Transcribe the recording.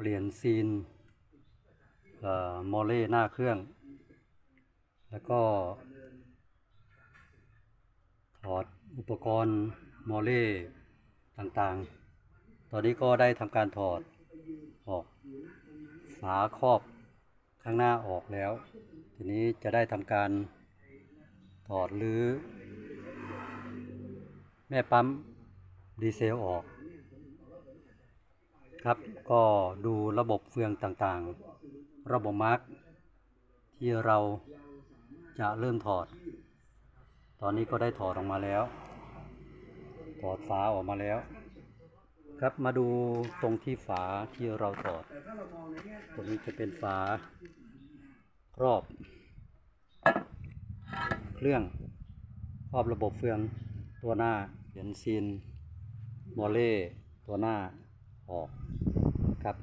เปลี่ยนซีนเอ่อโมเลหน้าเครื่อง แล้วก็ ถอดอุปกรณ์โมเลต่างๆ ตอนนี้ก็ได้ทำการถอดออกฝาครอบข้างหน้าออกแล้ว ทีนี้จะได้ทำการถอดหรือ แม่ปั๊มดีเซลออก ครับ ก็ดูระบบเฟืองต่างๆ ระบบมาร์กที่เราจะเริ่มถอด ตอนนี้ก็ได้ถอดออกมาแล้ว ถอดฝาออกมาแล้ว ครับมาดูตรงที่ฝาที่เราถอดตรงนี้จะเป็นฝาครอบ เครื่องครอบระบบเฟืองตัวหน้าเบนซินมอเล่ตัวหน้า ออกครับ